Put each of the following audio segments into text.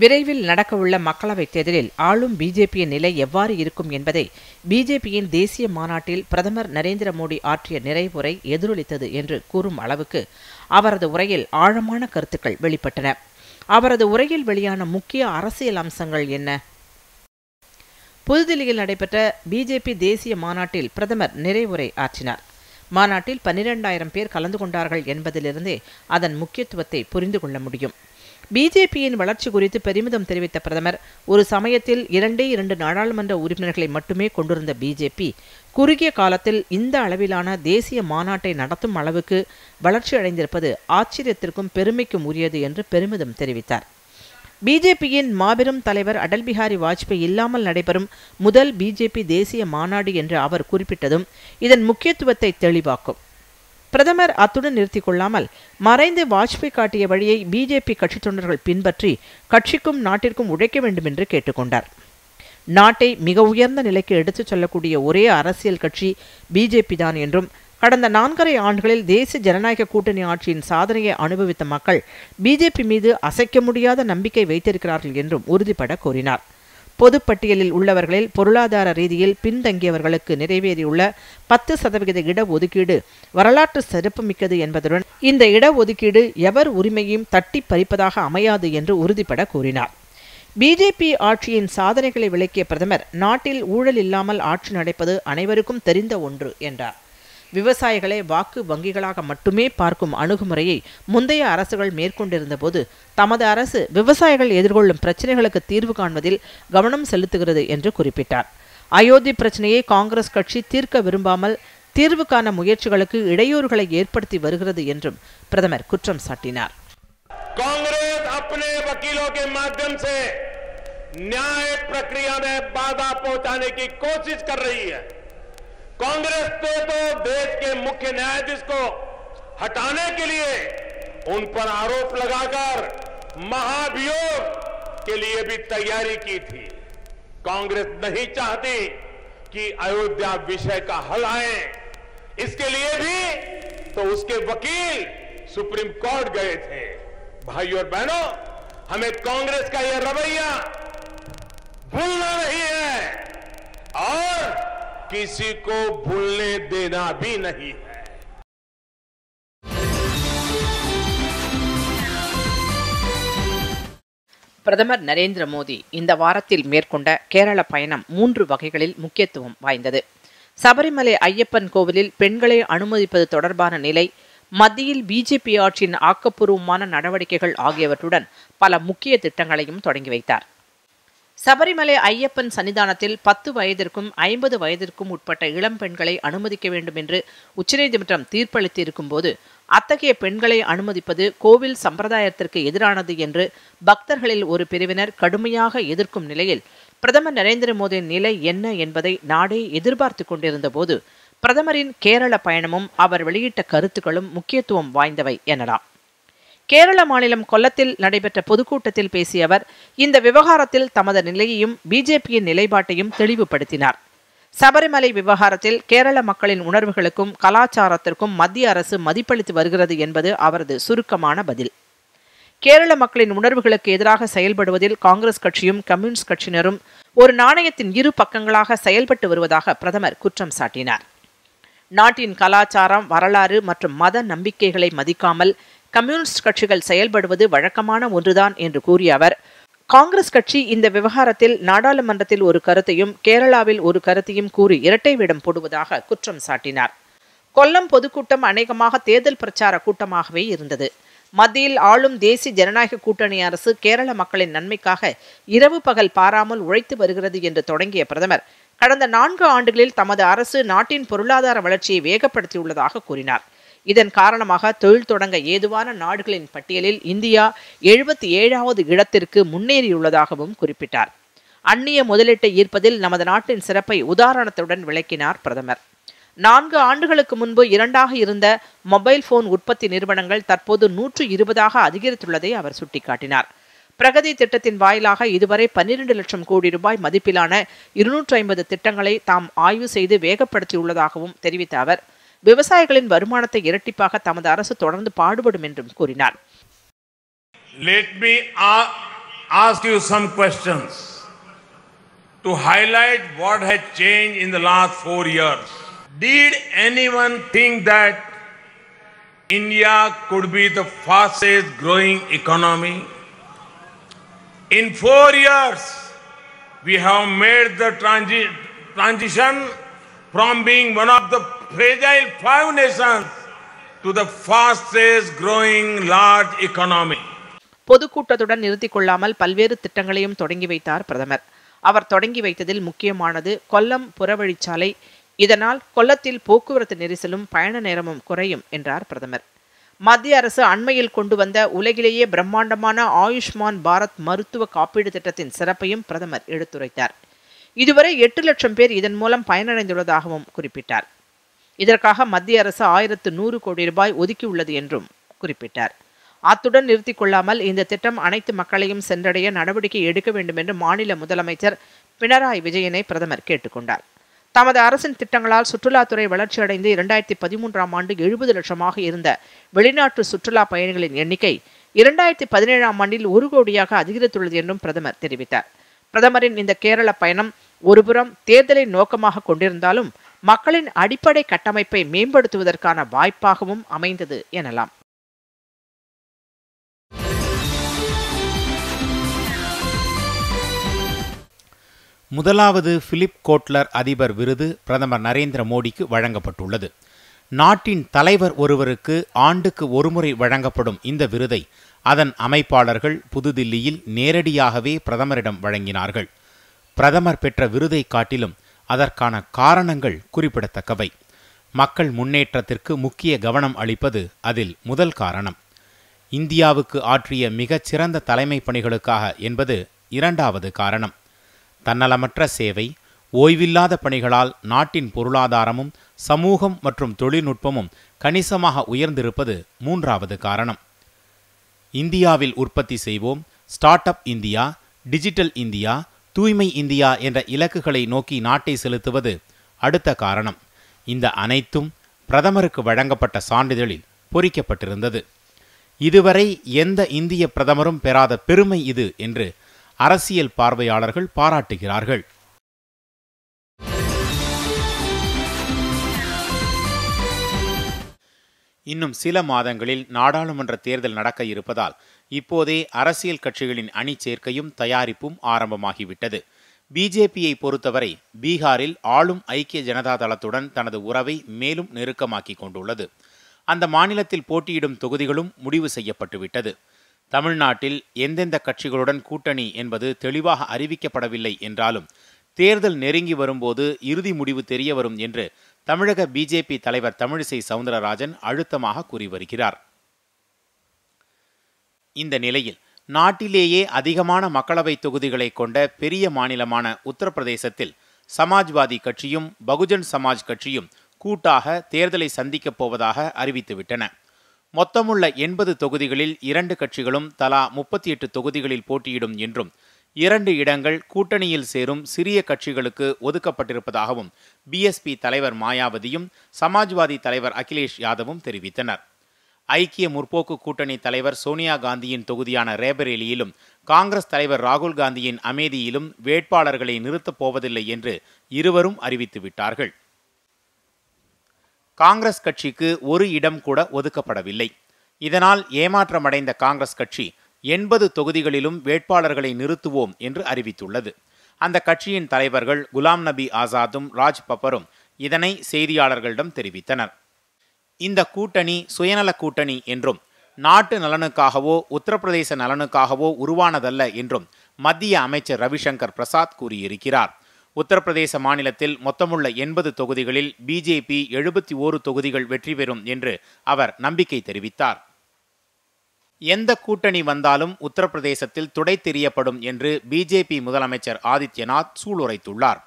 விரைவில் நடக்கவுள்ள மக்களவைத் தேர்தலில் ஆளும் பிஜேபியின் நிலை எவ்வாறு இருக்கும் என்பதை பிஜேபியின் தேசிய மாநாட்டில் பிரதமர் நரேந்திர மோடி ஆற்றிய நிறைவுரை எதிரொலித்தது என்று கூறும் அளவுக்கு அவரது உரையில் ஆழமான கருத்துக்கள் வெளிப்பட்டன. அவரது உரையில் வெளியான முக்கிய அரசியல் அம்சங்கள் என்ன? புதுதில்லியில் நடைபெற்ற பிஜேபி தேசிய மாநாட்டில் பிரதமர் நிறைவுரை ஆற்றினார். மாநாட்டில் பன்னிரெண்டாயிரம் பேர் கலந்து கொண்டார்கள் என்பதிலிருந்தே அதன் முக்கியத்துவத்தை புரிந்து கொள்ள முடியும். பிஜேபியின் வளர்ச்சி குறித்து பெருமிதம் தெரிவித்த பிரதமர் ஒரு சமயத்தில் இரண்டே இரண்டு நாடாளுமன்ற உறுப்பினர்களை மட்டுமே கொண்டிருந்த பிஜேபி குறுகிய காலத்தில் இந்த அளவிலான தேசிய மாநாட்டை நடத்தும் அளவுக்கு வளர்ச்சி அடைந்திருப்பது ஆச்சரியத்திற்கும் பெருமைக்கும் உரியது என்று பெருமிதம் தெரிவித்தார். பிஜேபியின் மாபெரும் தலைவர் அடல் பிஹாரி வாஜ்பேயி இல்லாமல் நடைபெறும் முதல் பிஜேபி தேசிய மாநாடு என்று அவர் குறிப்பிட்டதும் இதன் முக்கியத்துவத்தை தெளிவாக்கும். பிரதமர் அத்துடன் நிறுத்திக் கொள்ளாமல் மறைந்து வாஜ்பாய் காட்டிய வழியை பிஜேபி கட்சித் தொண்டர்கள் பின்பற்றி கட்சிக்கும் நாட்டிற்கும் உழைக்க வேண்டும் என்று கேட்டுக்கொண்டார். நாட்டை மிக உயர்ந்த நிலைக்கு எடுத்துச் செல்லக்கூடிய ஒரே அரசியல் கட்சி பிஜேபி தான் என்றும் கடந்த நான்கரை ஆண்டுகளில் தேசிய ஜனநாயக கூட்டணி ஆட்சியின் சாதனையை அனுபவித்த மக்கள் பிஜேபி மீது அசைக்க முடியாத நம்பிக்கை வைத்திருக்கிறார்கள் என்றும் உறுதிபட கூறினார் பொதுப்பட்டியலில் உள்ளவர்களில் பொருளாதார ரீதியில் பின்தங்கியவர்களுக்கு நிறைவேறியுள்ள பத்து சதவிகித இடஒதுக்கீடு வரலாற்று சிறப்புமிக்கது என்பதுடன் இந்த இடஒதுக்கீடு எவர் உரிமையும் தட்டி பறிப்பதாக அமையாது என்று உறுதிபட கூறினார். பிஜேபி ஆட்சியின் சாதனைகளை விளக்கிய பிரதமர் நாட்டில் ஊழல் இல்லாமல் ஆட்சி நடப்பது அனைவருக்கும் தெரிந்த ஒன்று என்றார். விவசாயிகளை வாக்கு வங்கிகளாக மட்டுமே பார்க்கும் அணுகுமுறையை முந்தைய அரசுகள் மேற்கொண்டிருந்த போது தமது அரசு விவசாயிகள் எதிர்கொள்ளும் பிரச்சனைகளுக்கு தீர்வு காண்பதில் கவனம் செலுத்துகிறது என்று குறிப்பிட்டார் அயோத்தி பிரச்சனையை காங்கிரஸ் கட்சி தீர்க்க விரும்பாமல் தீர்வு காண முயற்சிகளுக்கு இடையூறுகளை ஏற்படுத்தி வருகிறது என்றும் பிரதமர் குற்றம் சாட்டினார் कांग्रेस अपने वकीलों के माध्यम से न्याय प्रक्रिया में बाधा पहुंचाने की कोशिश कर रही है कांग्रेस तो, तो देश के मुख्य न्यायाधीश को हटाने के लिए उन पर आरोप लगाकर महाभियोग के लिए भी तैयारी की थी। कांग्रेस नहीं चाहती कि अयोध्या विषय का हल आए। इसके लिए भी तो उसके वकील सुप्रीम कोर्ट गए थे। भाई और बहनों हमें कांग्रेस का यह रवैया भूलना नहीं है। और किसी को भूलने देना भी नहीं है பிரதமர் நரேந்திர மோடி இந்த வாரத்தில் மேற்கொண்ட கேரள பயணம் மூன்று வகைகளில் முக்கியத்துவம் வாய்ந்தது சபரிமலை ஐயப்பன் கோவிலில் பெண்களை அனுமதிப்பது தொடர்பான நிலை மத்தியில் பிஜேபி ஆட்சியின் ஆக்கப்பூர்வமான நடவடிக்கைகள் ஆகியவற்றுடன் பல முக்கிய திட்டங்களையும் தொடங்கி வைத்தார் சபரிமலை ஐயப்பன் சன்னிதானத்தில் பத்து வயதிற்கும் ஐம்பது வயதிற்கும் உட்பட்ட இளம் பெண்களை அனுமதிக்க வேண்டும் என்று உச்சநீதிமன்றம் தீர்ப்பளித்திருக்கும் போது அத்தகைய பெண்களை அனுமதிப்பது கோவில் சம்பிரதாயத்திற்கு எதிரானது என்று பக்தர்களில் ஒரு பிரிவினர் கடுமையாக எதிர்க்கும் நிலையில் பிரதமர் நரேந்திர மோடியின் நிலை என்ன என்பதை நாடே எதிர்பார்த்து கொண்டிருந்த போது பிரதமரின் கேரள பயணமும் அவர் வெளியிட்ட கருத்துக்களும் முக்கியத்துவம் வாய்ந்தவை எனலாம். கேரள மாநிலம் கொல்லத்தில் நடைபெற்ற பொதுக்கூட்டத்தில் பேசிய அவர் இந்த விவகாரத்தில் தமது நிலையையும் பிஜேபியின் நிலைப்பாட்டையும் தெளிவுபடுத்தினார். சபரிமலை விவகாரத்தில் கேரள மக்களின் உணர்வுகளுக்கும் கலாச்சாரத்திற்கும் மத்திய அரசு மதிப்பளித்து வருகிறது என்பது அவரது சுருக்கமான பதில். கேரள மக்களின் உணர்வுகளுக்கு எதிராக செயல்படுவதில் காங்கிரஸ் கட்சியும் கம்யூனிஸ்ட் கட்சியினரும் ஒரு நாணயத்தின் இரு பக்கங்களாக செயல்பட்டு வருவதாக பிரதமர் குற்றம் சாட்டினார். நாட்டின் கலாச்சாரம் வரலாறு மற்றும் மத நம்பிக்கைகளை மதிக்காமல் கம்யூனிஸ்ட் கட்சிகள் செயல்படுவது வழக்கமான ஒன்றுதான் என்று கூறிய அவர் காங்கிரஸ் கட்சி இந்த விவகாரத்தில் நாடாளுமன்றத்தில் ஒரு கருத்தையும் கேரளாவில் ஒரு கருத்தையும் கூறி இரட்டை வேடம் போடுவதாக குற்றம் சாட்டினார். கொல்லம் பொதுக்கூட்டம் அநேகமாக தேர்தல் பிரச்சார கூட்டமாகவே இருந்தது. மத்தியில் ஆளும் தேசிய ஜனநாயக கூட்டணி அரசு கேரள மக்களின் நன்மைக்காக இரவு பகல் பாராமல் உழைத்து வருகிறது என்று தொடங்கிய பிரதமர் கடந்த நான்கு ஆண்டுகளில் தமது அரசு நாட்டின் பொருளாதார வளர்ச்சியை வேகப்படுத்தியுள்ளதாக கூறினார். இதன் காரணமாக தொழில் தொடங்க ஏதுவான நாடுகளின் பட்டியலில் இந்தியா எழுபத்தி ஏழாவது இடத்திற்கு முன்னேறியுள்ளதாகவும் குறிப்பிட்டார். அந்நிய முதலீட்டை ஈர்ப்பதில் நமது நாட்டின் சிறப்பை உதாரணத்துடன் விளக்கினார் பிரதமர். நான்கு ஆண்டுகளுக்கு முன்பு இரண்டாக இருந்த மொபைல் போன் உற்பத்தி நிறுவனங்கள் தற்போது நூற்று இருபதாக அதிகரித்துள்ளதை அவர் சுட்டிக்காட்டினார். பிரகதி திட்டத்தின் வாயிலாக இதுவரை பன்னிரண்டு லட்சம் கோடி ரூபாய் மதிப்பிலான இருநூற்றி ஐம்பது திட்டங்களை தாம் ஆய்வு செய்து வேகப்படுத்தியுள்ளதாகவும் தெரிவித்த அவர் விவசாயிகளின் வருமானத்தை இரட்டிப்பாக தமது அரசு தொடர்ந்து பாடுபடும் என்றும் கூறினார் Let me ask you some questions to highlight what has changed in the last four years. Did anyone think that India could be the fastest growing economy? In four years, we have made the transi- transition from being one of the fragile five nations to the fastest growing large economy. பொதுக்கூட்டத்துடன் நிறுத்திக் கொள்ளாமல் பல்வேறு திட்டங்களையும் தொடங்கி வைத்தார் பிரதமர். அவர் தொடங்கி வைத்ததில் முக்கியமானது கொல்லம் புறவழிச்சாலை. இதனால் கொல்லத்தில் போக்குவரத்து நெரிசலும் பயண நேரமும் குறையும் என்றார் பிரதமர். மத்திய அரசு அண்மையில் கொண்டு வந்த உலகிலேயே பிரம்மாண்டமான ஆயுஷ்மான் பாரத் மருத்துவ காப்பீடு திட்டத்தின் சிறப்பையும் பிரதமர் எடுத்துரைத்தார். இதுவரை எட்டு லட்சம் பேர் இதன் மூலம் பயனடைந்துள்ளதாகவும் குறிப்பிட்டார். இதற்காக மத்திய அரசு ஆயிரத்து நூறு கோடி ரூபாய் ஒதுக்கியுள்ளது என்றும் குறிப்பிட்டார். அத்துடன் நிறுத்திக் கொள்ளாமல் இந்த திட்டம் அனைத்து மக்களையும் சென்றடைய நடவடிக்கை எடுக்க வேண்டும் என்று மாநில முதலமைச்சர் பினராயி விஜயனை பிரதமர் கேட்டுக்கொண்டார் தமது அரசின் திட்டங்களால் சுற்றுலாத்துறை வளர்ச்சியடைந்து இரண்டாயிரத்தி பதிமூன்றாம் ஆண்டு எழுபது லட்சமாக இருந்த வெளிநாட்டு சுற்றுலா பயணிகளின் எண்ணிக்கை இரண்டாயிரத்தி பதினேழாம் ஆண்டில் ஒரு கோடியாக அதிகரித்துள்ளது என்றும் பிரதமர் தெரிவித்தார். பிரதமரின் இந்த கேரள பயணம் ஒருபுறம் தேர்தலை நோக்கமாக கொண்டிருந்தாலும் மக்களின் அடிப்படை கட்டமைப்பை மேம்படுத்துவதற்கான வாய்ப்பாகவும் அமைந்தது எனலாம். முதலாவது பிலிப் கோட்லர் அதிபர் விருது பிரதமர் நரேந்திர மோடிக்கு வழங்கப்பட்டுள்ளது. நாட்டின் தலைவர் ஒருவருக்கு ஆண்டுக்கு ஒருமுறை வழங்கப்படும் இந்த விருதை அதன் அமைப்பாளர்கள் புதுதில்லியில் நேரடியாகவே பிரதமரிடம் வழங்கினார்கள். பிரதமர் பெற்ற விருதை காட்டிலும் அதற்கான காரணங்கள் குறிப்பிடத்தக்கவை. மக்கள் முன்னேற்றத்திற்கு முக்கிய கவனம் அளிப்பது அதில் முதல் காரணம். இந்தியாவுக்கு ஆற்றிய மிகச்சிறந்த தலைமை பணிகளுக்காக என்பது இரண்டாவது காரணம். தன்னலமற்ற சேவை ஓய்வில்லாத பணிகளால் நாட்டின் பொருளாதாரமும் சமூகம் மற்றும் தொழில்நுட்பமும் கணிசமாக உயர்ந்திருப்பது மூன்றாவது காரணம். இந்தியாவில் உற்பத்தி செய்வோம் start up India digital India தூய்மை இந்தியா என்ற இலக்குகளை நோக்கி நாட்டை செலுத்துவது அடுத்த காரணம். இந்த அனைத்தும் பிரதமருக்கு வழங்கப்பட்ட சான்றிதழில் பொறிக்கப்பட்டிருந்தது. இதுவரை எந்த இந்திய பிரதமரும் பெறாத பெருமை இது என்று அரசியல் பார்வையாளர்கள் பாராட்டுகிறார்கள். இன்னும் சில மாதங்களில் நாடாளுமன்ற தேர்தல் நடக்க இருப்பதால் இப்போதே அரசியல் கட்சிகளின் அணி சேர்க்கையும் தயாரிப்பும் ஆரம்பமாகிவிட்டது. பிஜேபியை பொறுத்தவரை பீகாரில் ஆளும் ஐக்கிய ஜனதா தளத்துடன் தனது உறவை மேலும் நெருக்கமாக்கிக் கொண்டுள்ளது. அந்த மாநிலத்தில் போட்டியிடும் தொகுதிகளும் முடிவு செய்யப்பட்டுவிட்டது. தமிழ்நாட்டில் எந்தெந்த கட்சிகளுடன் கூட்டணி என்பது தெளிவாக அறிவிக்கப்படவில்லை என்றாலும் தேர்தல் நெருங்கி வரும்போது இறுதி முடிவு தெரிய வரும் என்று தமிழக பிஜேபி தலைவர் தமிழிசை சவுந்தரராஜன் அழுத்தமாக கூறி வருகிறார். இந்த நிலையில் நாட்டிலேயே அதிகமான மக்களவை தொகுதிகளை கொண்ட பெரிய மாநிலமான உத்தரப்பிரதேசத்தில் சமாஜ்வாதி கட்சியும் பகுஜன் சமாஜ் கட்சியும் கூட்டாக தேர்தலை சந்திக்கப் போவதாக அறிவித்துவிட்டன. மொத்தமுள்ள எண்பது தொகுதிகளில் இரண்டு கட்சிகளும் தலா முப்பத்தி எட்டு தொகுதிகளில் போட்டியிடும் என்றும் இரண்டு இடங்கள் கூட்டணியில் சேரும் சிறிய கட்சிகளுக்கு ஒதுக்கப்பட்டிருப்பதாகவும் பிஎஸ்பி தலைவர் மாயாவதியும் சமாஜ்வாதி தலைவர் அகிலேஷ் யாதவும் தெரிவித்தனர். ஐக்கிய முற்போக்கு கூட்டணி தலைவர் சோனியா காந்தியின் தொகுதியான ரேபரேலியிலும் காங்கிரஸ் தலைவர் ராகுல் காந்தியின் அமேதியிலும் வேட்பாளர்களை நிறுத்தப் போவதில்லை என்று இருவரும் அறிவித்துவிட்டார்கள். காங்கிரஸ் கட்சிக்கு ஒரு இடம் கூட ஒதுக்கப்படவில்லை. இதனால் ஏமாற்றமடைந்த காங்கிரஸ் கட்சி எண்பது தொகுதிகளிலும் வேட்பாளர்களை நிறுத்துவோம் என்று அறிவித்துள்ளது. அந்த கட்சியின் தலைவர்கள் குலாம் நபி ஆசாத்தும் ராஜ் பப்பரும் இதனை செய்தியாளர்களிடம் தெரிவித்தனர். இந்த கூட்டணி சுயநல கூட்டணி என்றும் நாட்டு நலனுக்காகவோ உத்தரப்பிரதேச நலனுக்காகவோ உருவானதல்ல என்றும் மத்திய அமைச்சர் ரவிசங்கர் பிரசாத் கூறியிருக்கிறார். உத்தரப்பிரதேச மாநிலத்தில் மொத்தமுள்ள எண்பது தொகுதிகளில் பிஜேபி எழுபத்தி ஓரு தொகுதிகள் வெற்றி பெறும் என்று அவர் நம்பிக்கை தெரிவித்தார். எந்த கூட்டணி வந்தாலும் உத்தரப்பிரதேசத்தில் துடை தெரியப்படும் என்று பிஜேபி முதலமைச்சர் ஆதித்யநாத் சூளுரைத்துள்ளார்.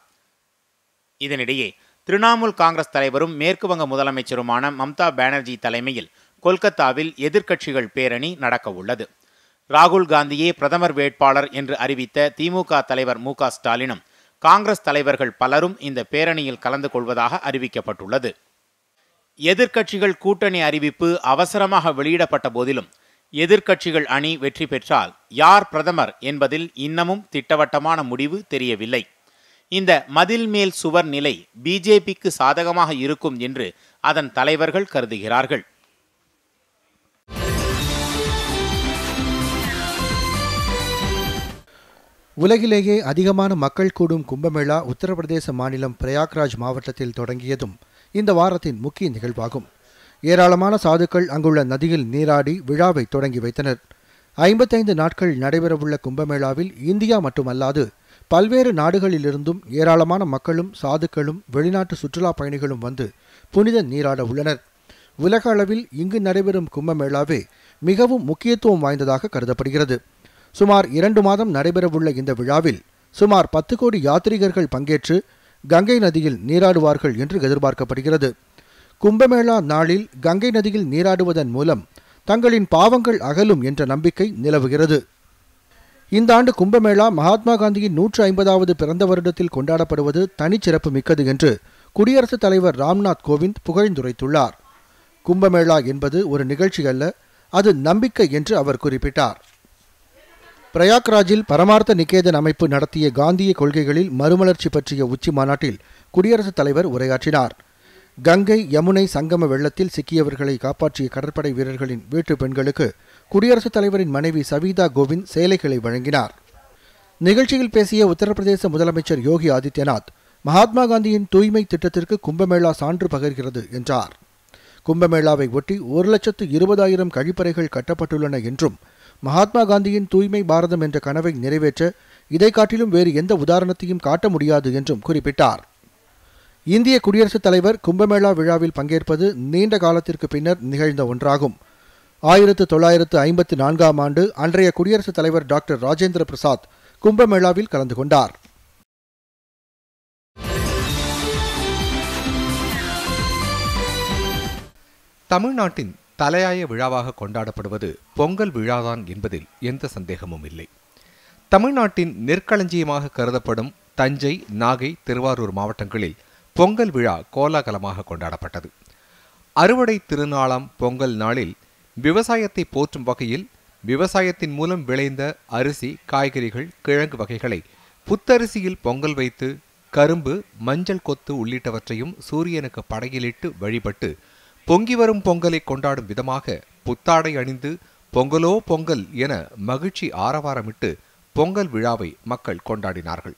இதனிடையே திரிணாமுல் காங்கிரஸ் தலைவரும் மேற்குவங்க முதலமைச்சருமான மம்தா பானர்ஜி தலைமையில் கொல்கத்தாவில் எதிர்க்கட்சிகள் பேரணி நடக்கவுள்ளது ராகுல் காந்தியே பிரதமர் வேட்பாளர் என்று அறிவித்த திமுக தலைவர் மு ஸ்டாலினும் காங்கிரஸ் தலைவர்கள் பலரும் இந்த பேரணியில் கலந்து கொள்வதாக அறிவிக்கப்பட்டுள்ளது. எதிர்க்கட்சிகள் கூட்டணி அறிவிப்பு அவசரமாக வெளியிடப்பட்ட போதிலும் எதிர்க்கட்சிகள் அணி வெற்றி பெற்றால் யார் பிரதமர் என்பதில் இன்னமும் திட்டவட்டமான முடிவு தெரியவில்லை. இந்த மதில் மேல் சுவர் நிலை பிஜேபிக்கு சாதகமாக இருக்கும் என்று அதன் தலைவர்கள் கருதுகிறார்கள். உலகிலேயே அதிகமான மக்கள் கூடும் கும்பமேளா உத்தரப்பிரதேச மாநிலம் பிரயாக்ராஜ் மாவட்டத்தில் தொடங்கியதும் இந்த வாரத்தின் முக்கிய நிகழ்வாகும். ஏராளமான சாதுக்கள் அங்குள்ள நதியில் நீராடி விழாவை தொடங்கி வைத்தனர். ஐம்பத்தைந்து நாட்கள் நடைபெறவுள்ள கும்பமேளாவில் இந்தியா மட்டுமல்லாது பல்வேறு நாடுகளிலிருந்தும் ஏராளமான மக்களும் சாதுக்களும் வெளிநாட்டு சுற்றுலா பயணிகளும் வந்து புனித நீராட உள்ளனர். உலக அளவில் இங்கு நடைபெறும் கும்பமேளாவே மிகவும் முக்கியத்துவம் வாய்ந்ததாக கருதப்படுகிறது. சுமார் இரண்டு மாதம் நடைபெறவுள்ள இந்த விழாவில் சுமார் பத்து கோடி யாத்ரீகர்கள் பங்கேற்று கங்கை நதியில் நீராடுவார்கள் என்று எதிர்பார்க்கப்படுகிறது. கும்பமேளா நாளில் கங்கை நதியில் நீராடுவதன் மூலம் தங்களின் பாவங்கள் அகலும் என்ற நம்பிக்கை நிலவுகிறது. இந்த ஆண்டு கும்பமேளா மகாத்மா காந்தியின் நூற்று ஐம்பதாவது பிறந்த வருடத்தில் கொண்டாடப்படுவது தனிச்சிறப்பு மிக்கது என்று குடியரசுத் தலைவர் ராம்நாத் கோவிந்த் புகழ்ந்துரைத்துள்ளார். கும்பமேளா என்பது ஒரு நிகழ்ச்சி அல்ல அது நம்பிக்கை என்று அவர் குறிப்பிட்டார். பிரயாக்ராஜில் பரமார்த்த நிகேதன் அமைப்பு நடத்திய காந்திய கொள்கைகளில் மறுமலர்ச்சி பற்றிய உச்சி மாநாட்டில் குடியரசுத் தலைவர் உரையாற்றினார். கங்கை யமுனை சங்கம வெள்ளத்தில் சிக்கியவர்களை காப்பாற்றிய கடற்படை வீரர்களின் வீட்டு பெண்களுக்கு குடியரசுத் தலைவரின் மனைவி சவிதா கோவிந்த் சேலைகளை வழங்கினார். நிகழ்ச்சியில் பேசிய உத்தரப்பிரதேச முதலமைச்சர் யோகி ஆதித்யநாத் மகாத்மா காந்தியின் தூய்மை திட்டத்திற்கு கும்பமேளா சான்று பகர்கிறது என்றார். கும்பமேளாவை ஒட்டி ஒரு லட்சத்து இருபதாயிரம் கழிப்பறைகள் கட்டப்பட்டுள்ளன என்றும் மகாத்மா காந்தியின் தூய்மை பாரதம் என்ற கனவை நிறைவேற்ற இதை காட்டிலும் வேறு எந்த உதாரணத்தையும் காட்ட முடியாது என்றும் குறிப்பிட்டார். இந்திய குடியரசுத் தலைவர் கும்பமேளா விழாவில் பங்கேற்பது நீண்ட காலத்திற்கு பின்னர் நிகழ்ந்த ஒன்றாகும். ஆயிரத்து தொள்ளாயிரத்து ஐம்பத்தி நான்காம் ஆண்டு அன்றைய குடியரசுத் தலைவர் டாக்டர் ராஜேந்திர பிரசாத் கும்பமேளாவில் கலந்து கொண்டார். தமிழ்நாட்டின் தலையாய விழாவாக கொண்டாடப்படுவது பொங்கல் விழாதான் என்பதில் எந்த சந்தேகமும் இல்லை. தமிழ்நாட்டின் நெற்களஞ்சியமாக கருதப்படும் தஞ்சை நாகை திருவாரூர் மாவட்டங்களில் பொங்கல் விழா கோலாகலமாக கொண்டாடப்பட்டது. அறுவடை திருநாளாம் பொங்கல் நாளில் விவசாயத்தை போற்றும் வகையில் விவசாயத்தின் மூலம் விளைந்த அரிசி காய்கறிகள் கிழங்கு வகைகளை புத்தரிசியில் பொங்கல் வைத்து கரும்பு மஞ்சள் கொத்து உள்ளிட்டவற்றையும் சூரியனுக்கு படையிலிட்டு வழிபட்டு பொங்கி வரும் பொங்கலை கொண்டாடும் விதமாக புத்தாடை அணிந்து பொங்கலோ பொங்கல் என மகிழ்ச்சி ஆரவாரமிட்டு பொங்கல் விழாவை மக்கள் கொண்டாடினார்கள்.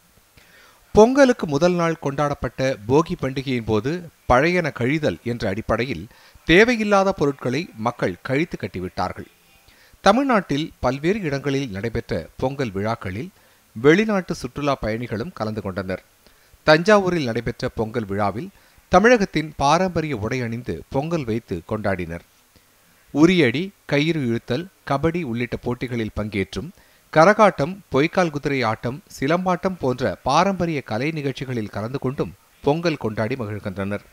பொங்கலுக்கு முதல் நாள் கொண்டாடப்பட்ட போகி பண்டிகையின் போது பழையன கழிதல் என்ற அடிப்படையில் தேவையில்லாத பொருட்களை மக்கள் கழித்து கட்டிவிட்டார்கள். தமிழ்நாட்டில் பல்வேறு இடங்களில் நடைபெற்ற பொங்கல் விழாக்களில் வெளிநாட்டு சுற்றுலா பயணிகளும் கலந்து கொண்டனர். தஞ்சாவூரில் நடைபெற்ற பொங்கல் விழாவில் தமிழகத்தின் பாரம்பரிய உடை அணிந்து பொங்கல் வைத்து கொண்டாடினர். உரியடி கயிறு இழுத்தல் கபடி உள்ளிட்ட போட்டிகளில் பங்கேற்றும் கரகாட்டம் பொய்க்கால் குதிரை ஆட்டம் சிலம்பாட்டம் போன்ற பாரம்பரிய கலை நிகழ்ச்சிகளில் கலந்து கொண்டும் பொங்கல் கொண்டாடி மகிழ்கின்றனர்.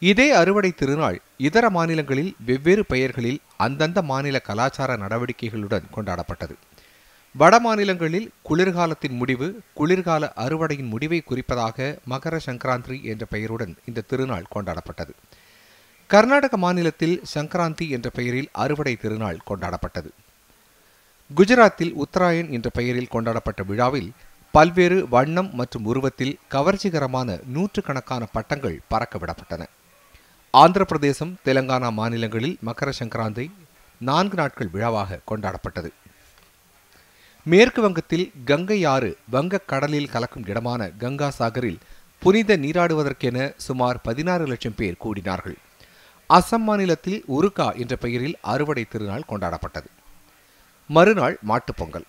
இதே அறுவடை திருநாள் இதர மாநிலங்களில் வெவ்வேறு பெயர்களில் அந்தந்த மாநில கலாச்சார நடவடிக்கைகளுடன் கொண்டாடப்பட்டது. வட மாநிலங்களில் குளிர்காலத்தின் முடிவு குளிர்கால அறுவடையின் முடிவை குறிப்பதாக மகர சங்கராந்திரி என்ற பெயருடன் இந்த திருநாள் கொண்டாடப்பட்டது. கர்நாடக மாநிலத்தில் சங்கராந்தி என்ற பெயரில் அறுவடை திருநாள் கொண்டாடப்பட்டது. குஜராத்தில் உத்தராயன் என்ற பெயரில் கொண்டாடப்பட்ட விழாவில் பல்வேறு வண்ணம் மற்றும் உருவத்தில் கவர்ச்சிகரமான நூற்றுக்கணக்கான பட்டங்கள் பறக்க விடப்பட்டன. ஆந்திர பிரதேசம் தெலங்கானா மாநிலங்களில் மகர சங்கராந்தி நான்கு நாட்கள் விழாவாக கொண்டாடப்பட்டது. மேற்கு வங்கத்தில் கங்கை ஆறு வங்கக் கடலில் கலக்கும் இடமான கங்கா சாகரில் புனித நீராடுவதற்கென சுமார் பதினாறு லட்சம் பேர் கூடினார்கள். அசம் மாநிலத்தில் உருகா என்ற பெயரில் அறுவடை திருநாள் கொண்டாடப்பட்டது. மறுநாள் மாட்டுப் பொங்கல்.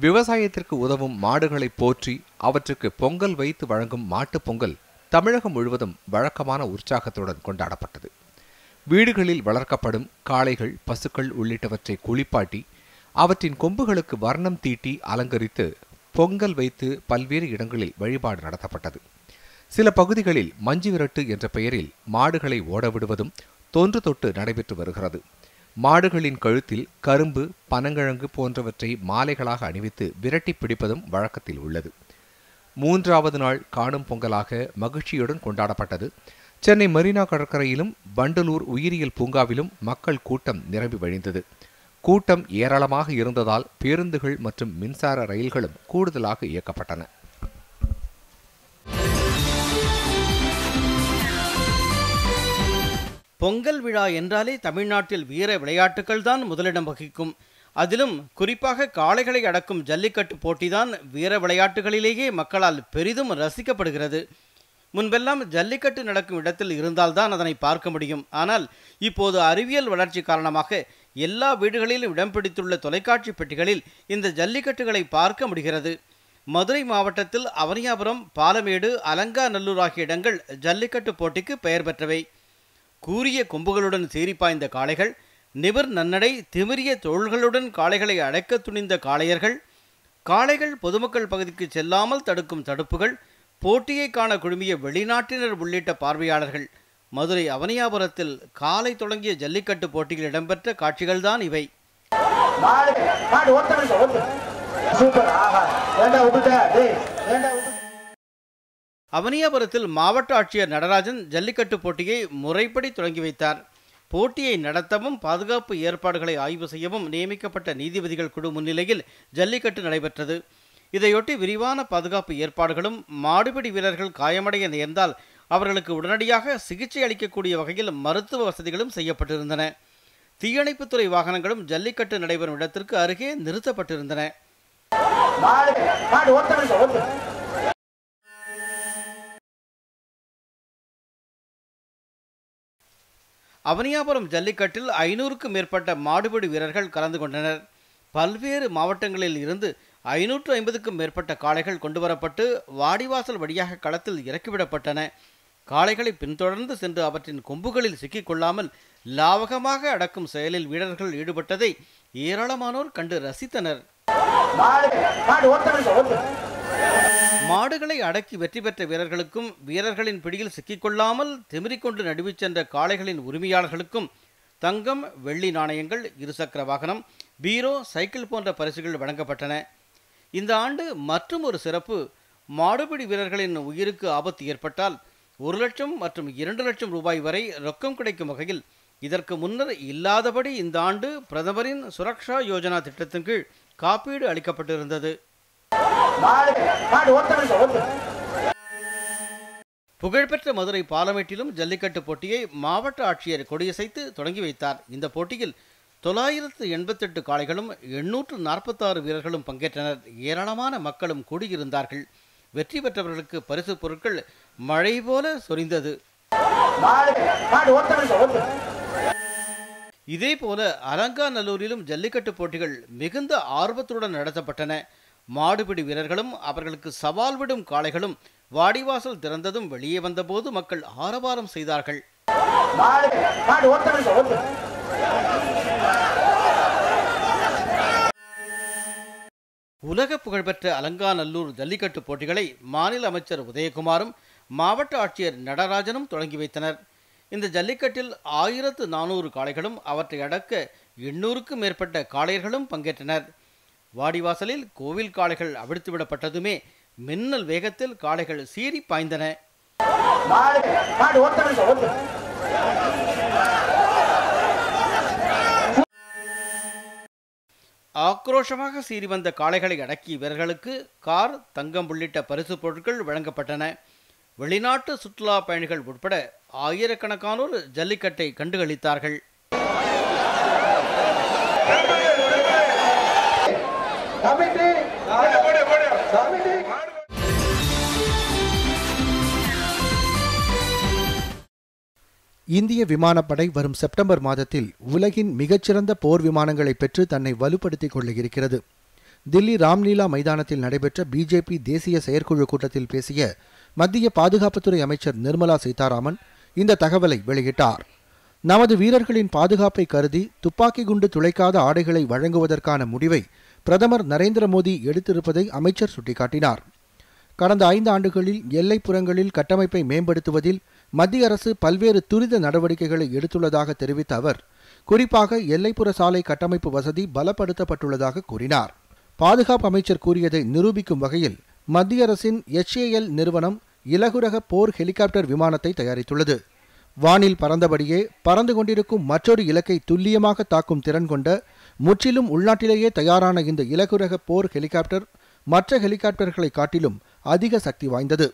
விவசாயத்திற்கு உதவும் மாடுகளை போற்றி அவற்றுக்கு பொங்கல் வைத்து வழங்கும் மாட்டுப்பொங்கல் தமிழகம் முழுவதும் வழக்கமான உற்சாகத்துடன் கொண்டாடப்பட்டது. வீடுகளில் வளர்க்கப்படும் காளைகள் பசுக்கள் உள்ளிட்டவற்றை குளிப்பாட்டி அவற்றின் கொம்புகளுக்கு வர்ணம் தீட்டி அலங்கரித்து பொங்கல் வைத்து பல்வேறு இடங்களில் வழிபாடு நடத்தப்பட்டது. சில பகுதிகளில் மஞ்சு விரட்டு என்ற பெயரில் மாடுகளை ஓடவிடுவதும் தொன்று தொட்டு நடைபெற்று வருகிறது. மாடுகளின் கழுத்தில் கரும்பு பனங்கிழங்கு போன்றவற்றை மாலைகளாக அணிவித்து விரட்டி பிடிப்பதும் வழக்கத்தில் உள்ளது. மூன்றாவது நாள் காணும் பொங்கலாக மகிழ்ச்சியுடன் கொண்டாடப்பட்டது. சென்னை மெரினா கடற்கரையிலும் வண்டலூர் உயிரியல் பூங்காவிலும் மக்கள் கூட்டம் நிரம்பி வழிந்தது. கூட்டம் ஏராளமாக இருந்ததால் பேருந்துகள் மற்றும் மின்சார ரயில்களும் கூடுதலாக இயக்கப்பட்டன. பொங்கல் விழா என்றாலே தமிழ்நாட்டில் வீர விளையாட்டுகள் தான் முதலிடம் வகிக்கும். அதிலும் குறிப்பாக காளைகளை அடக்கும் ஜல்லிக்கட்டு போட்டிதான் வீர விளையாட்டுகளிலேயே மக்களால் பெரிதும் ரசிக்கப்படுகிறது. முன்பெல்லாம் ஜல்லிக்கட்டு நடக்கும் இடத்தில் இருந்தால்தான் அதனை பார்க்க முடியும். ஆனால் இப்போது அறிவியல் வளர்ச்சி காரணமாக எல்லா வீடுகளிலும் இடம் பிடித்துள்ள தொலைக்காட்சி பெட்டிகளில் இந்த ஜல்லிக்கட்டுகளை பார்க்க முடிகிறது. மதுரை மாவட்டத்தில் அவனியாபுரம் பாலமேடு அலங்காநல்லூர் ஆகிய இடங்கள் ஜல்லிக்கட்டு போட்டிக்கு பெயர் பெற்றவை. கூரிய கொம்புகளுடன் சீரிப்பாய்ந்த பாய்ந்த காளைகள் நிபர் நன்னடை திமிரிய தோள்களுடன் காளைகளை அடைக்க துணிந்த காளையர்கள் காளைகள் பொதுமக்கள் பகுதிக்கு செல்லாமல் தடுக்கும் தடுப்புகள் போட்டியை காண குழுமிய வெளிநாட்டினர் உள்ளிட்ட பார்வையாளர்கள். மதுரை அவனியாபுரத்தில் காலை தொடங்கிய ஜல்லிக்கட்டு போட்டியில் இடம்பெற்ற காட்சிகள்தான் இவை. அவனியாபுரத்தில் மாவட்ட ஆட்சியர் நடராஜன் ஜல்லிக்கட்டு போட்டியை முறைப்படி தொடங்கி வைத்தார். போட்டியை நடத்தவும் பாதுகாப்பு ஏற்பாடுகளை ஆய்வு செய்யவும் நியமிக்கப்பட்ட நீதிபதிகள் குழு முன்னிலையில் ஜல்லிக்கட்டு நடைபெற்றது. இதையொட்டி விரிவான பாதுகாப்பு ஏற்பாடுகளும் மாடுபிடி வீரர்கள் காயமடைய நேர்ந்தால் அவர்களுக்கு உடனடியாக சிகிச்சை அளிக்கக்கூடிய வகையில் மருத்துவ வசதிகளும் செய்யப்பட்டிருந்தன. தீயணைப்புத்துறை வாகனங்களும் ஜல்லிக்கட்டு நடைபெறும் இடத்திற்கு அருகே நிறுத்தப்பட்டிருந்தன. அவனியாபுரம் ஜல்லிக்கட்டில் ஐநூறுக்கும் மேற்பட்ட மாடுபிடி வீரர்கள் கலந்து கொண்டனர். பல்வேறு மாவட்டங்களில் இருந்து ஐநூற்று ஐம்பதுக்கும் மேற்பட்ட காளைகள் கொண்டுவரப்பட்டு வாடிவாசல் வழியாக களத்தில் இறக்கிவிடப்பட்டன. காளைகளை பின்தொடர்ந்து சென்று அவற்றின் கொம்புகளில் சிக்கிக்கொள்ளாமல் லாவகமாக அடக்கும் செயலில் வீரர்கள் ஈடுபட்டதை ஏராளமானோர் கண்டு ரசித்தனர். ஆடுகளை அடக்கி வெற்றி பெற்ற வீரர்களுக்கும் வீரர்களின் பிடியில் சிக்கிக்கொள்ளாமல் திமிரிக்கொண்டு நடுவிச் சென்ற காளைகளின் உரிமையாளர்களுக்கும் தங்கம் வெள்ளி நாணயங்கள் இருசக்கர வாகனம் பீரோ சைக்கிள் போன்ற பரிசுகள் வழங்கப்பட்டன. இந்த ஆண்டு மற்றும் ஒரு சிறப்பு மாடுபிடி வீரர்களின் உயிருக்கு ஆபத்து ஏற்பட்டால் ஒரு லட்சம் மற்றும் இரண்டு லட்சம் ரூபாய் வரை ரொக்கம் கிடைக்கும் வகையில் இதற்கு முன்னர் இல்லாதபடி இந்த ஆண்டு பிரதமரின் சுரக்ஷா யோஜனா திட்டத்தின் கீழ் காப்பீடு அளிக்கப்பட்டிருந்தது. புகழ்பெற்ற மதுரை பாலமேட்டிலும் ஜல்லிக்கட்டு போட்டியை மாவட்ட ஆட்சியர் கொடியசைத்து தொடங்கி வைத்தார். இந்த போட்டியில் தொள்ளாயிரத்து எண்பத்தெட்டு காளைகளும் எண்ணூற்று நாற்பத்தாறு வீரர்களும் பங்கேற்றனர். ஏராளமான மக்களும் கூடியிருந்தார்கள். வெற்றி பெற்றவர்களுக்கு பரிசு பொருட்கள் மழை போல சொரிந்தது. இதேபோல அலங்காநல்லூரிலும் ஜல்லிக்கட்டு போட்டிகள் மிகுந்த ஆர்வத்துடன் நடத்தப்பட்டன. மாடுபிடி வீரர்களும் அவர்களுக்கு சவால் விடும் காளைகளும் வாடிவாசல் திறந்ததும் வெளியே வந்தபோது மக்கள் ஆரவாரம் செய்தார்கள். உலக புகழ்பெற்ற அலங்காநல்லூர் ஜல்லிக்கட்டு போட்டிகளை மாநில அமைச்சர் உதயகுமாரும் மாவட்ட ஆட்சியர் நடராஜனும் தொடங்கி வைத்தனர். இந்த ஜல்லிக்கட்டில் ஆயிரத்து நானூறு காளைகளும் அவற்றை அடக்க எண்ணூறுக்கும் மேற்பட்ட காளையர்களும் பங்கேற்றனர். வாடிவாசலில் கோவில் காளைகள் அவிழ்த்து விடப்பட்டதுமே மின்னல் வேகத்தில் காளைகள் சீறி பாய்ந்தன. ஆக்ரோஷமாக சீறி வந்த காளைகளை அடக்கிய வீரர்களுக்கு கார் தங்கம் உள்ளிட்ட பரிசு பொருட்கள் வழங்கப்பட்டன. வெளிநாட்டு சுற்றுலா பயணிகள் உட்பட ஆயிரக்கணக்கானோர் ஜல்லிக்கட்டை கண்டுகளித்தார்கள். இந்திய விமானப்படை வரும் செப்டம்பர் மாதத்தில் உலகின் மிகச்சிறந்த போர் விமானங்களை பெற்று தன்னை வலுப்படுத்திக் கொள்ள இருக்கிறது. தில்லி ராம்லீலா மைதானத்தில் நடைபெற்ற பிஜேபி தேசிய செயற்குழு கூட்டத்தில் பேசிய மத்திய பாதுகாப்புத்துறை அமைச்சர் நிர்மலா சீதாராமன் இந்த தகவலை வெளியிட்டார். நமது வீரர்களின் பாதுகாப்பை கருதி துப்பாக்கி குண்டு துளைக்காத ஆடைகளை வழங்குவதற்கான முடிவை பிரதமர் நரேந்திர மோடி எடுத்திருப்பதை அமைச்சர் சுட்டிக்காட்டினார். கடந்த ஐந்து ஆண்டுகளில் எல்லைப்புறங்களில் கட்டமைப்பை மேம்படுத்துவதில் மத்திய அரசு பல்வேறு துரித நடவடிக்கைகளை எடுத்துள்ளதாக தெரிவித்த அவர் குறிப்பாக எல்லைப்புற சாலை கட்டமைப்பு வசதி பலப்படுத்தப்பட்டுள்ளதாக கூறினார். பாதுகாப்பு அமைச்சர் கூறியதை நிரூபிக்கும் வகையில் மத்திய அரசின் எச்ஏஎல் நிறுவனம் இலகுரக போர் ஹெலிகாப்டர் விமானத்தை தயாரித்துள்ளது. வானில் பறந்தபடியே பறந்து கொண்டிருக்கும் மற்றொரு இலக்கை துல்லியமாக தாக்கும் திறன் கொண்ட முற்றிலும் உள்நாட்டிலேயே தயாரான இந்த இலகுரக போர் ஹெலிகாப்டர் மற்ற ஹெலிகாப்டர்களை காட்டிலும் அதிக சக்தி வாய்ந்தது.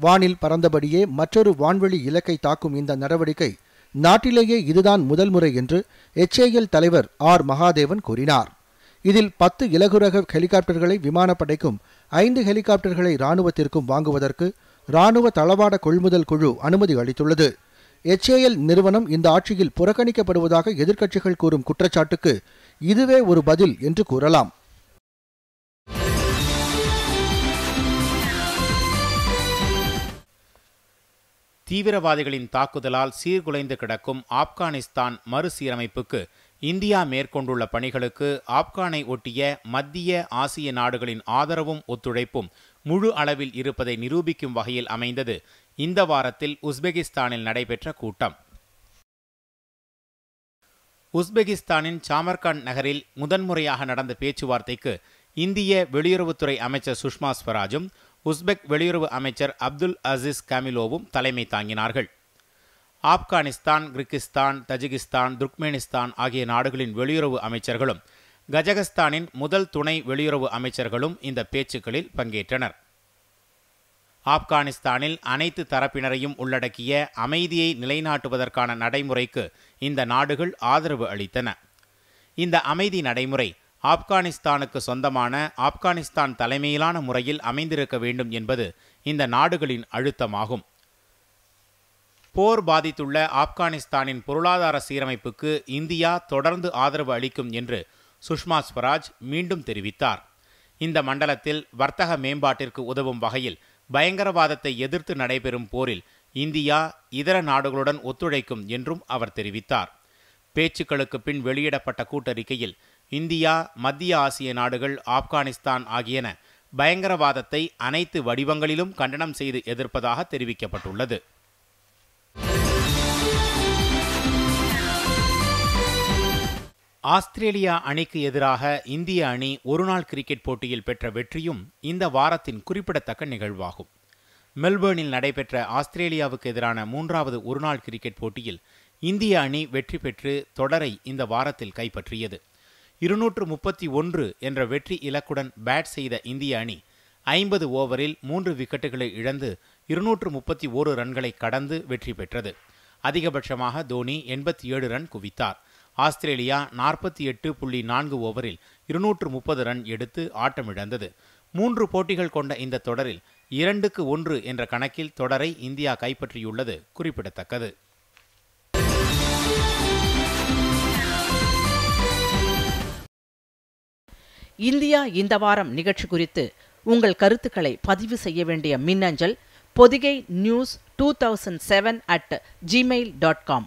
வானில் பறந்தபடியே மற்றொரு வான்வெளி இலக்கை தாக்கும் இந்த நடவடிக்கை நாட்டிலேயே இதுதான் முதல் முறை என்று எச்ஏஎல் தலைவர் ஆர். மகாதேவன் கூறினார். இதில் பத்து இலகுரக ஹெலிகாப்டர்களை விமானப்படைக்கும் ஐந்து ஹெலிகாப்டர்களை ராணுவத்திற்கும் வாங்குவதற்கு ராணுவ தளவாட கொள்முதல் குழு அனுமதி அளித்துள்ளது. எச்ஏஎல் நிறுவனம் இந்த ஆட்சியில் புறக்கணிக்கப்படுவதாக எதிர்க்கட்சிகள் கூறும் குற்றச்சாட்டுக்கு இதுவே ஒரு பதில் என்று கூறலாம். தீவிரவாதிகளின் தாக்குதலால் சீர்குலைந்து கிடக்கும் ஆப்கானிஸ்தான் மறுசீரமைப்புக்கு இந்தியா மேற்கொண்டுள்ள பணிகளுக்கு ஆப்கானை ஒட்டிய மத்திய ஆசிய நாடுகளின் ஆதரவும் ஒத்துழைப்பும் முழு அளவில் இருப்பதை நிரூபிக்கும் வகையில் அமைந்தது. இந்த வாரத்தில் உஸ்பெகிஸ்தானில் நடைபெற்ற கூட்டம். உஸ்பெகிஸ்தானின் சாமர்காண்ட் நகரில் முதன்முறையாக நடந்த பேச்சுவார்த்தைக்கு இந்திய வெளியுறவுத்துறை அமைச்சர் சுஷ்மா ஸ்வராஜும் உஸ்பெக் வெளியுறவு அமைச்சர் அப்துல் அசிஸ் காமிலோவும் தலைமை தாங்கினார்கள். ஆப்கானிஸ்தான் கிர்கிஸ்தான் தஜிகிஸ்தான் துர்க்மேனிஸ்தான் ஆகிய நாடுகளின் வெளியுறவு அமைச்சர்களும் கஜகஸ்தானின் முதல் துணை வெளியுறவு அமைச்சர்களும் இந்த பேச்சுக்களில் பங்கேற்றனர். ஆப்கானிஸ்தானில் அனைத்து தரப்பினரையும் உள்ளடக்கிய அமைதியை நிலைநாட்டுவதற்கான நடைமுறைக்கு இந்த நாடுகள் ஆதரவு அளித்தன. இந்த அமைதி நடைமுறை ஆப்கானிஸ்தானுக்கு சொந்தமான ஆப்கானிஸ்தான் தலைமையிலான முறையில் அமைந்திருக்க வேண்டும் என்பது இந்த நாடுகளின் அழுத்தமாகும். போர் பாதித்துள்ள ஆப்கானிஸ்தானின் பொருளாதார சீரமைப்புக்கு இந்தியா தொடர்ந்து ஆதரவு அளிக்கும் என்று சுஷ்மா ஸ்வராஜ் மீண்டும் தெரிவித்தார். இந்த மண்டலத்தில் வர்த்தக மேம்பாட்டிற்கு உதவும் வகையில் பயங்கரவாதத்தை எதிர்த்து நடைபெறும் போரில் இந்தியா இதர நாடுகளுடன் ஒத்துழைக்கும் என்றும் அவர் தெரிவித்தார். பேச்சுக்களுக்கு பின் வெளியிடப்பட்ட கூட்டறிக்கையில் இந்தியா மத்திய ஆசிய நாடுகள் ஆப்கானிஸ்தான் ஆகியன பயங்கரவாதத்தை அனைத்து வடிவங்களிலும் கண்டனம் செய்து எதிர்ப்பதாக தெரிவிக்கப்பட்டுள்ளது. ஆஸ்திரேலியா அணிக்கு எதிராக இந்திய அணி ஒருநாள் கிரிக்கெட் போட்டியில் பெற்ற வெற்றியும் இந்த வாரத்தின் குறிப்பிடத்தக்க நிகழ்வாகும். மெல்பேர்னில் நடைபெற்ற ஆஸ்திரேலியாவுக்கு எதிரான மூன்றாவது ஒருநாள் கிரிக்கெட் போட்டியில் இந்திய அணி வெற்றி பெற்று தொடரை இந்த வாரத்தில் கைப்பற்றியது. இருநூற்று முப்பத்தி ஒன்று என்ற வெற்றி இலக்குடன் பேட் செய்த இந்திய அணி ஐம்பது ஓவரில் மூன்று விக்கெட்டுகளை இழந்து இருநூற்று முப்பத்தி ஓரு ரன்களை கடந்து வெற்றி பெற்றது. அதிகபட்சமாக தோனி எண்பத்தி ஏழு ரன் குவித்தார். ஆஸ்திரேலியா நாற்பத்தி எட்டு புள்ளி நான்கு ஓவரில் இருநூற்று முப்பது ரன் எடுத்து ஆட்டமிழந்தது. மூன்று போட்டிகள் கொண்ட இந்த தொடரில் இரண்டுக்கு ஒன்று என்ற கணக்கில் தொடரை இந்தியா கைப்பற்றியுள்ளது குறிப்பிடத்தக்கது. இந்தியா இந்த வாரம் நிகழ்ச்சி குறித்து உங்கள் கருத்துக்களை பதிவு செய்ய வேண்டிய மின்னஞ்சல் Podhigai news two thousand seven at Gmail dot com